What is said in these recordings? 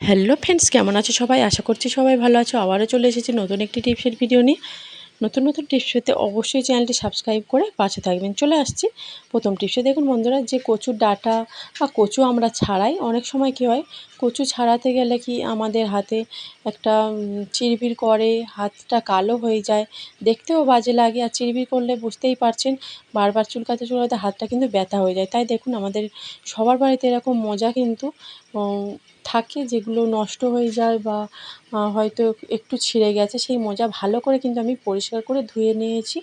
Hello friends কেমন আছো সবাই? আশা করছি সবাই ভালো আছো। আবারও চলে এসেছি নতুন একটি টিপসের ভিডিও নিয়ে। নতুন নতুন টিপস পেতে অবশ্যই চ্যানেলটি সাবস্ক্রাইব করে পাশে থাকবেন। চলে আসছি প্রথম টিপসে দেখুন বন্ধুরা, যে কচুর ডাটা বা কচু আমরা ছাড়াই, অনেক সময় কী হয় কচু ছাড়াতে গেলে কি আমাদের হাতে একটা চিরবির করে হাতটা কালো হয়ে যায়। দেখতেও বাজে লাগে আর চিরবির করলে বুঝতেই পারছেন, বারবার চুলকাতে চুলকাতে হাতটা কিন্তু ব্যথা হয়ে যায়। তাই দেখুন, আমাদের সবার বাড়িতে এরকম মজা কিন্তু থাকে যেগুলো নষ্ট হয়ে যায় বা হয়তো একটু ছিঁড়ে গেছে। সেই মোজা ভালো করে কিন্তু আমি পরিষ্কার করে ধুয়ে নিয়েছি।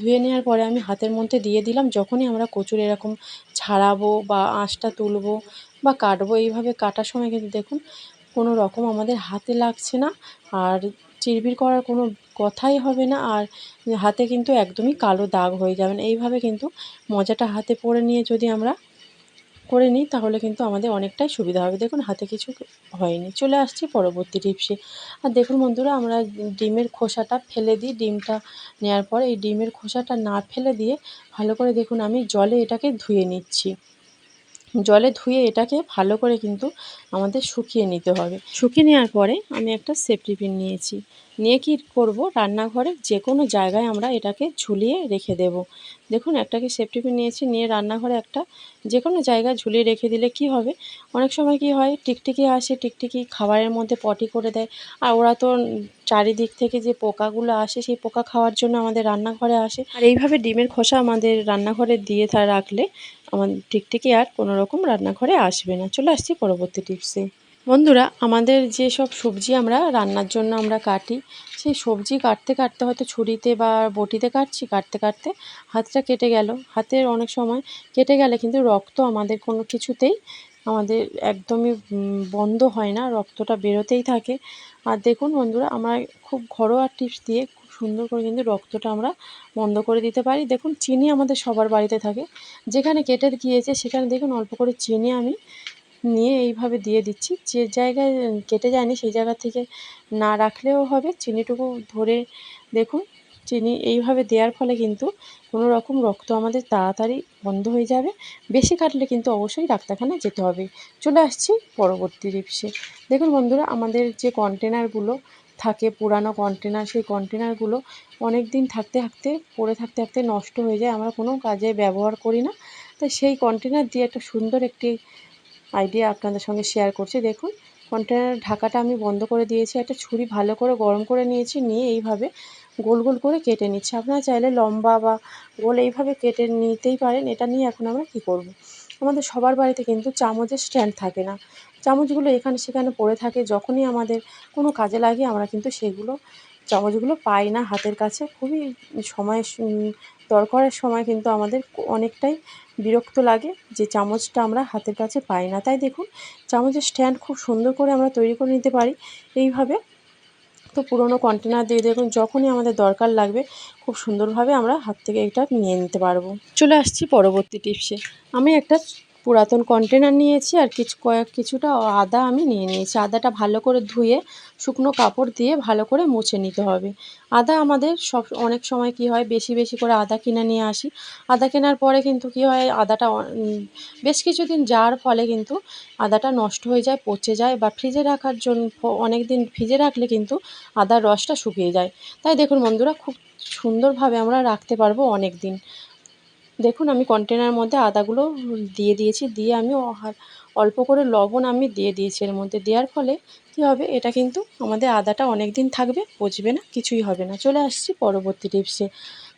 ধুয়ে নেওয়ার পরে আমি হাতের মধ্যে দিয়ে দিলাম। যখনই আমরা কচুর এরকম ছাড়াবো বা আঁশটা তুলবো বা কাটবো এইভাবে কাটার সময় কিন্তু দেখুন কোনো রকম আমাদের হাতে লাগছে না আর চিরবির করার কোনো কথাই হবে না আর হাতে কিন্তু একদমই কালো দাগ হয়ে যাবে না। এইভাবে কিন্তু মজাটা হাতে পরে নিয়ে যদি আমরা করে নিই তাহলে কিন্তু আমাদের অনেকটাই সুবিধা হবে। দেখুন হাতে কিছু হয়নি। চলে আসছি পরবর্তী টিপসে। আর দেখুন বন্ধুরা, আমরা ডিমের খোসাটা ফেলে দিই। ডিমটা নেওয়ার পর এই ডিমের খোসাটা না ফেলে দিয়ে ভালো করে দেখুন আমি জলে এটাকে ধুয়ে নিচ্ছি। জলে ধুয়ে এটাকে ভালো করে কিন্তু আমাদের শুকিয়ে নিতে হবে। শুকিয়ে নেওয়ার পরে আমি একটা সেফটি পিন নিয়েছি। নিয়ে কি করব? রান্নাঘরের যে কোনো জায়গায় আমরা এটাকে ঝুলিয়ে রেখে দেব। দেখুন, একটাকে সেফটি পিন নিয়েছি, নিয়ে রান্নাঘরে একটা যে কোনো জায়গায় ঝুলিয়ে রেখে দিলে কি হবে? অনেক সময় কি হয়, টিকটিকি আসে, টিকটিকি খাবারের মধ্যে পটি করে দেয়। আর ওরা তো চারিদিক থেকে যে পোকাগুলো আসে, সেই পোকা খাওয়ার জন্য আমাদের রান্নাঘরে আসে। আর এইভাবে ডিমের খোসা আমাদের রান্নাঘরে দিয়ে থা রাখলে আমাদের টিকটিকি আর কোনো রকম রান্নাঘরে আসবে না। চলে আসছি পরবর্তী টিপসে। বন্ধুরা, আমাদের যে সব সবজি আমরা রান্নার জন্য আমরা কাটি, সেই সবজি কাটতে কাটতে হয়তো ছুরিতে বা বটিতে কাটছি, কাটতে কাটতে হাতটা কেটে গেল। হাতের অনেক সময় কেটে গেলে কিন্তু রক্ত আমাদের কোনো কিছুতেই আমাদের একদমই বন্ধ হয় না, রক্তটা বেরোতেই থাকে। আর দেখুন বন্ধুরা, আমরা খুব ঘরোয়া টিপস দিয়ে খুব সুন্দর করে কিন্তু রক্তটা আমরা বন্ধ করে দিতে পারি। দেখুন, চিনি আমাদের সবার বাড়িতে থাকে। যেখানে কেটে গিয়েছে, সেখানে দেখুন অল্প করে চিনি আমি নিয়ে এইভাবে দিয়ে দিচ্ছি। যে জায়গায় কেটে যায়নি, সেই জায়গা থেকে না রাখলেও হবে। চিনিটুকু ধরে দেখুন চিনি এইভাবে দেওয়ার ফলে কিন্তু কোনো রকম রক্ত আমাদের তাড়াতাড়ি বন্ধ হয়ে যাবে। বেশি কাটলে কিন্তু অবশ্যই ডাক্তারখানায় যেতে হবে। চলে আসছি পরবর্তী টিপসে দেখুন বন্ধুরা, আমাদের যে কন্টেনারগুলো থাকে, পুরানো কন্টেনার সেই কন্টেনারগুলো অনেক দিন থাকতে থাকতে, পড়ে থাকতে থাকতে নষ্ট হয়ে যায়। আমরা কোনো কাজে ব্যবহার করি না। তাই সেই কন্টেনার দিয়ে একটা সুন্দর একটি আইডিয়া আপনাদের সঙ্গে শেয়ার করছি। দেখুন কন্টেনার ঢাকাটা আমি বন্ধ করে দিয়েছি। একটা ছুরি ভালো করে গরম করে নিয়েছি। নিয়ে এইভাবে গোল গোল করে কেটে নিচ্ছি। আপনারা চাইলে লম্বা বা গোল এইভাবে কেটে নিতেই পারেন। এটা নিয়ে এখন আমরা কী করব। আমাদের সবার বাড়িতে কিন্তু চামচের স্ট্যান্ড থাকে না। চামচগুলো এখানে সেখানে পড়ে থাকে। যখনই আমাদের কোনো কাজে লাগে, আমরা কিন্তু সেগুলো, চামচগুলো পাই না হাতের কাছে। খুবই সময় দরকারের সময় কিন্তু আমাদের অনেকটাই বিরক্ত লাগে যে চামচটা আমরা হাতের কাছে পাই না। তাই দেখুন, চামচের স্ট্যান্ড খুব সুন্দর করে আমরা তৈরি করে নিতে পারি। এইভাবে তো পুরনো কন্টেনার দিয়ে দেখুন, যখনই আমাদের দরকার লাগবে, খুব সুন্দরভাবে আমরা হাত থেকে এটা নিয়ে নিতে পারব। চলে আসছি পরবর্তী টিপসে। আমি একটা পুরাতন কন্টেনার নিয়েছি আর কিছু কয়েক, কিছুটা আদা আমি নিয়ে নিয়েছি। আদাটা ভালো করে ধুয়ে, শুকনো কাপড় দিয়ে ভালো করে মুছে নিতে হবে। আদা আমাদের সব, অনেক সময় কি হয়, বেশি বেশি করে আদা কিনে নিয়ে আসি। আদা কেনার পরে কিন্তু কি হয়, আদাটা বেশ কিছুদিন যাওয়ার ফলে কিন্তু আদাটা নষ্ট হয়ে যায়, পচে যায় বা ফ্রিজে রাখার জন্য অনেক দিন ফ্রিজে রাখলে কিন্তু আদার রসটা শুকিয়ে যায়। তাই দেখুন বন্ধুরা, খুব সুন্দরভাবে আমরা রাখতে পারব অনেক দিন দেখুন, আমি কন্টেনার মধ্যে আদাগুলো দিয়ে দিয়েছি, দিয়ে আমি অল্প করে লবণ আমি দিয়ে দিয়েছি এর মধ্যে। দেওয়ার ফলে কী হবে, এটা কিন্তু আমাদের আদাটা অনেক দিন থাকবে, পচবে না, কিছুই হবে না। চলে আসছি পরবর্তী টিপসে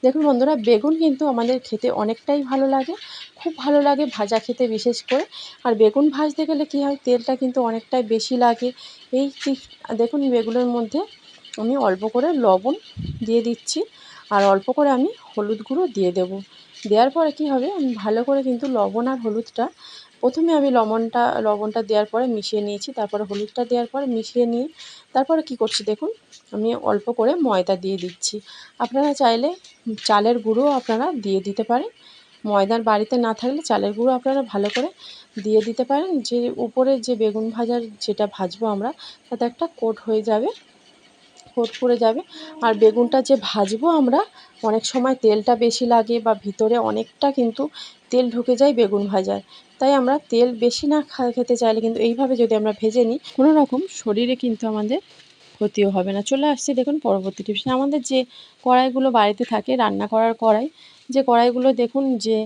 দেখুন বন্ধুরা, বেগুন কিন্তু আমাদের খেতে অনেকটাই ভালো লাগে, খুব ভালো লাগে ভাজা খেতে বিশেষ করে। আর বেগুন ভাজতে গেলে কী হয়, তেলটা কিন্তু অনেকটাই বেশি লাগে। এই দেখুন বেগুনের মধ্যে আমি অল্প করে লবণ দিয়ে দিচ্ছি, আর অল্প করে আমি হলুদ গুঁড়ো দিয়ে দেবো। দেওয়ার পরে কী হবে? আমি ভালো করে কিন্তু লবণ আর হলুদটা, প্রথমে আমি লবণটা লবণটা দেওয়ার পরে মিশিয়ে নিয়েছি। তারপরে হলুদটা দেওয়ার পরে মিশিয়ে নিয়ে তারপরে কী করছি দেখুন? আমি অল্প করে ময়দা দিয়ে দিচ্ছি। আপনারা চাইলে চালের গুঁড়ো আপনারা দিয়ে দিতে পারেন। ময়দার বাড়িতে না থাকলে চালের গুঁড়ো আপনারা ভালো করে দিয়ে দিতে পারেন। যে উপরে যে বেগুন ভাজার যেটা ভাজবো আমরা, তাতে একটা কোট হয়ে যাবে। পড়ে যাবে। আর বেগুনটা যে ভাজবো আমরা, অনেক সময় তেলটা বেশি লাগে বা ভিতরে অনেকটা কিন্তু তেল ঢুকে যায় বেগুন ভাজায়। তাই আমরা তেল বেশি না খা, খেতে চাইলে কিন্তু এইভাবে যদি আমরা ভেজে নিই, কোনো রকম শরীরে কিন্তু আমাদের ক্ষতিও হবে না। চলে আসছে দেখুন পরবর্তী টিপস। আমাদের যে কড়াইগুলো বাড়িতে থাকে, রান্না করার কড়াই, যে কড়াইগুলো দেখুন যে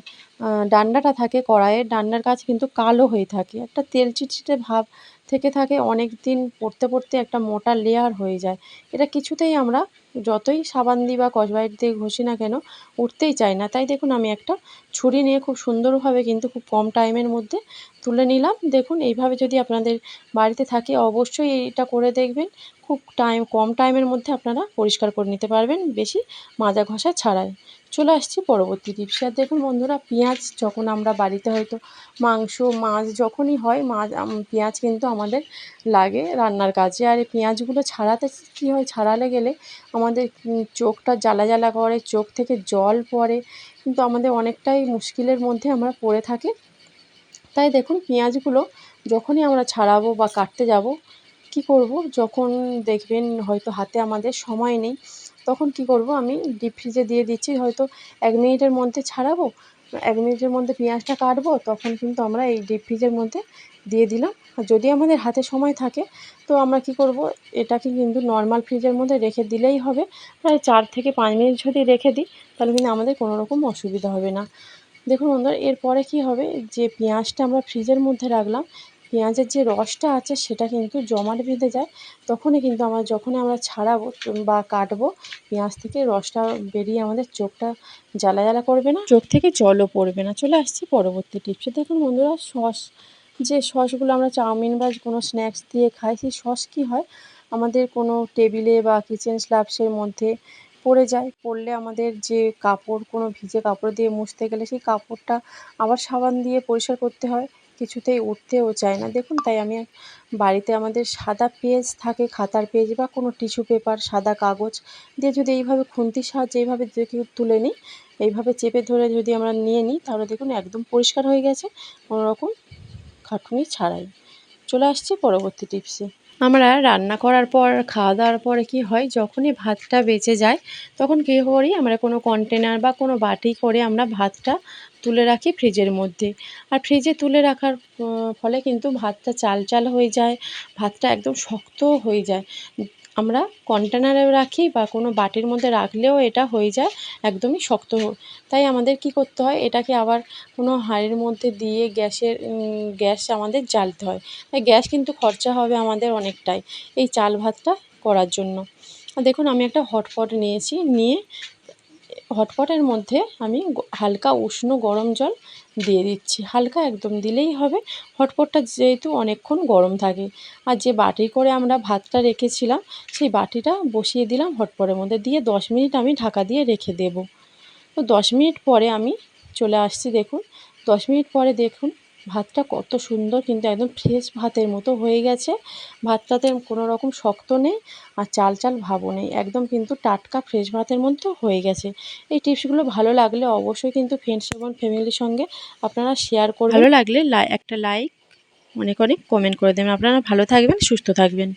ডান্ডাটা থাকে, কড়াইয়ের ডান্ডার কাছে কিন্তু কালো হয়ে থাকে। একটা তেল চিটচিটে ভাব থেকে থাকে অনেক দিন পড়তে পড়তে একটা মোটা লেয়ার হয়ে যায়। এটা কিছুতেই আমরা যতই সাবান দিই বা কসবাইট দিয়ে ঘষি না কেন, উঠতেই চাই না। তাই দেখুন, আমি একটা ছুরি নিয়ে খুব সুন্দরভাবে কিন্তু খুব কম টাইমের মধ্যে তুলে নিলাম। দেখুন, এইভাবে যদি আপনাদের বাড়িতে থাকে, অবশ্যই এটা করে দেখবেন। খুব টাইম, কম টাইমের মধ্যে আপনারা পরিষ্কার করে নিতে পারবেন বেশি মাজা ঘষা ছাড়াই। চলে আসছি পরবর্তী টিপসে। আর দেখুন বন্ধুরা, পেঁয়াজ যখন আমরা বাড়িতে হয়তো মাংস, মাছ যখনই হয়, মাছ পেঁয়াজ কিন্তু আমাদের লাগে রান্নার কাজে। আর এই পেঁয়াজগুলো ছাড়াতে কী হয়? ছাড়ালে গেলে আমাদের চোখটা জ্বালা জ্বালা করে, চোখ থেকে জল পড়ে। কিন্তু আমাদের অনেকটাই মুশকিলের মধ্যে আমরা পড়ে থাকি। তাই দেখুন, পেঁয়াজগুলো যখনই আমরা ছাড়াবো বা কাটতে যাব, কি করব? যখন দেখবেন হয়তো হাতে আমাদের সময় নেই, তখন কি করব? আমি ডিপ ফ্রিজে দিয়ে দিচ্ছি। হয়তো এক মিনিটের মধ্যে ছাড়াবো এক মিনিটের মধ্যে পেঁয়াজটা কাটবো, তখন কিন্তু আমরা এই ডিপ ফ্রিজের মধ্যে দিয়ে দিলাম। আর যদি আমাদের হাতে সময় থাকে, তো আমরা কি করব, এটাকে কিন্তু নর্মাল ফ্রিজের মধ্যে রেখে দিলেই হবে। প্রায় চার থেকে পাঁচ মিনিট যদি রেখে দিই, তাহলে কিন্তু আমাদের কোনো রকম অসুবিধা হবে না। দেখুন বন্ধুরা, এরপরে কি হবে, যে পেঁয়াজটা আমরা ফ্রিজের মধ্যে রাখলাম পেঁয়াজের যে রসটা আছে সেটা কিন্তু জমাট বেঁধে যায়, তখনই কিন্তু আমরা যখনই আমরা ছাড়াবো বা কাটবো, পেঁয়াজ থেকে রসটা বেরিয়ে আমাদের চোখটা জ্বালা জ্বালা করবে না। চোখ থেকে জলও পড়বে না। চলে আসছি পরবর্তী টিপসে। দেখুন বন্ধুরা, সস, যে সসগুলো আমরা চাউমিন বা কোনো স্ন্যাক্স দিয়ে খাই, সেই সস কী হয়? আমাদের কোনো টেবিলে বা কিচেন স্ল্যাবসের মধ্যে পড়ে যায়। পড়লে আমাদের যে কাপড়, কোনো ভিজে কাপড় দিয়ে মুছতে গেলে সেই কাপড়টা আবার সাবান দিয়ে পরিষ্কার করতে হয়। কিছুতেই উঠতেও চায় না। দেখুন, তাই আমি বাড়িতে আমাদের সাদা পেজ থাকে, খাতার পেজ বা কোনো টিস্যু পেপার, সাদা কাগজ দিয়ে যদি এইভাবে খুন্তির সাহায্যে এইভাবে যদি তুলে নিই, এইভাবে চেপে ধরে যদি আমরা নিয়ে নিই, তাহলে দেখুন একদম পরিষ্কার হয়ে গেছে, কোনো রকম খাটুনি ছাড়াই। চলে আসছি পরবর্তী টিপসে। আমরা রান্না করার পর খাওয়া দাওয়ার পরে কি হয়, যখনই ভাতটা বেঁচে যায়, তখন কী করি, আমরা কোনো কন্টেনার বা কোনো বাটি করে আমরা ভাতটা তুলে রাখি ফ্রিজের মধ্যে। আর ফ্রিজে তুলে রাখার ফলে কিন্তু ভাতটা চাল চাল হয়ে যায়, ভাতটা একদম শক্ত হয়ে যায়। আমরা কন্টেনারে রাখি বা কোনো বাটির মধ্যে রাখলেও এটা হয়ে যায়, একদমই শক্ত তাই আমাদের কি করতে হয়, এটাকে আবার কোনো হাঁড়ির মধ্যে দিয়ে গ্যাসের গ্যাস আমাদের জ্বালতে হয়। তাই গ্যাস কিন্তু খরচা হবে আমাদের অনেকটাই এই চাল ভাতটা করার জন্য। দেখুন, আমি একটা হটপট নিয়েছি, নিয়ে হটপটের মধ্যে আমি হালকা উষ্ণ গরম জল দিয়ে দিচ্ছি। হালকা একদম দিলেই হবে। হটপটটা যেহেতু অনেকক্ষণ গরম থাকে। আর যে বাটি করে আমরা ভাতটা রেখেছিলাম, সেই বাটিটা বসিয়ে দিলাম হটপটের মধ্যে। দিয়ে দশ মিনিট আমি ঢাকা দিয়ে রেখে দেব। তো দশ মিনিট পরে আমি চলে আসছি দেখুন। দশ মিনিট পরে দেখুন ভাতটা কত সুন্দর, কিন্তু একদম ফ্রেশ ভাতের মতো হয়ে গেছে। ভাতটাতে কোনো রকম শক্ত নেই আর চাল চাল ভাবও নেই। একদম কিন্তু টাটকা ফ্রেশ ভাতের মতো হয়ে গেছে। এই টিপসগুলো ভালো লাগলে অবশ্যই কিন্তু ফ্রেন্ডস এবং ফ্যামিলির সঙ্গে আপনারা শেয়ার করবেন। ভালো লাগলে একটা লাইক অনেক অনেক কমেন্ট করে দেবেন। আপনারা ভালো থাকবেন, সুস্থ থাকবেন।